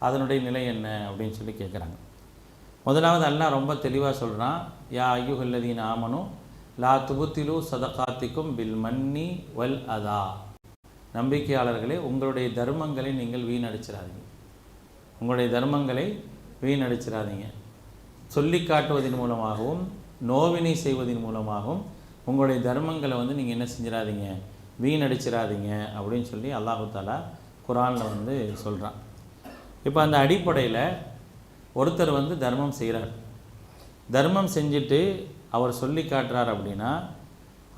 அதனுடைய நிலை என்ன அப்படின்னு சொல்லி கேட்குறாங்க முதலாவது அல்லா ரொம்ப தெளிவாக சொல்கிறான் யா ஐயுகல்லதீன் ஆமனும் லா துபுத்திலு சதகாத்திக்கும் பில் மன்னி வல் அதா. நம்பிக்கையாளர்களே உங்களுடைய தர்மங்களை நீங்கள் வீணடிச்சிடாதீங்க. உங்களுடைய தர்மங்களை வீணடிச்சிடாதீங்க. சொல்லி காட்டுவதன் மூலமாகவும் நோவினை செய்வதன் மூலமாகவும் உங்களுடைய தர்மங்களை வந்து நீங்கள் என்ன செஞ்சிடாதீங்க வீணடிச்சிடாதீங்க அப்படின்னு சொல்லி அல்லாஹு தாலா குரானில் வந்து சொல்கிறான் இப்போ அந்த அடிப்படையில் ஒருத்தர் வந்து தர்மம் செய்கிறார் தர்மம் செஞ்சுட்டு அவர் சொல்லி காட்டுறார் அப்படின்னா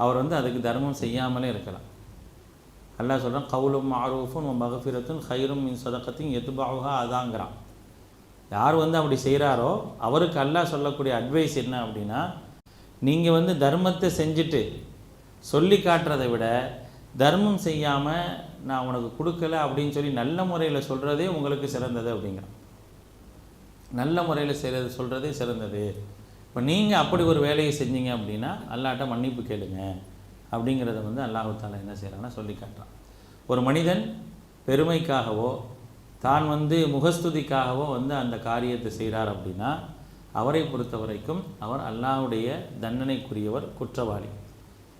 அவர் வந்து அதுக்கு தர்மம் செய்யாமலே இருக்கலாம். அல்லா சொல்கிறான் கவுலும் மாரூஃபும் மகஃபிரத்தும் ஹைரும் மின் சதக்கத்தையும் எதுபாவுகா அதாங்கிறான். யார் வந்து அப்படி செய்கிறாரோ அவருக்கு அல்லா சொல்லக்கூடிய அட்வைஸ் என்ன அப்படின்னா நீங்கள் வந்து தர்மத்தை செஞ்சுட்டு சொல்லி காட்டுறதை விட தர்மம் செய்யாமல் நான் உனக்கு கொடுக்கல அப்படின்னு சொல்லி நல்ல முறையில் சொல்கிறதே உங்களுக்கு சிறந்தது அப்படிங்கிறான். நல்ல முறையில் செய்கிறது சொல்கிறதே சிறந்தது. இப்போ நீங்கள் அப்படி ஒரு வேலையை செஞ்சீங்க அப்படின்னா அல்லாட்ட மன்னிப்பு கேளுங்க அப்படிங்கிறத வந்து அல்லாஹு என்ன செய்கிறாங்கன்னா சொல்லி காட்டுறான். ஒரு மனிதன் பெருமைக்காகவோ தான் வந்து முகஸ்துதிக்காகவோ வந்து அந்த காரியத்தை செய்கிறார் அப்படின்னா அவரை பொறுத்த வரைக்கும் அவர் அல்லாஹுடைய தண்டனைக்குரியவர் குற்றவாளி.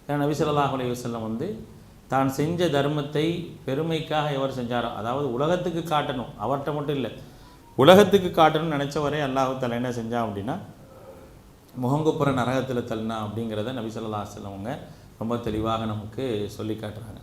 ஏன்னா நபிசல்லாஹ் ஸல்லல்லாஹு வந்து தான் செஞ்ச தர்மத்தை பெருமைக்காக எவர் செஞ்சாரோ அதாவது உலகத்துக்கு காட்டணும் அவர்கிட்ட மட்டும் இல்லை உலகத்துக்கு காட்டணும்னு நினச்சவரே அல்லாஹு தலை என்ன செஞ்சான் அப்படின்னா முகங்குப்புற நரகத்தில் தள்ளினா அப்படிங்கிறத நபிசல்லா ஸல்லல்லாஹு அவங்க ரொம்ப தெளிவாக நமக்கு சொல்லி காட்டுறாங்க.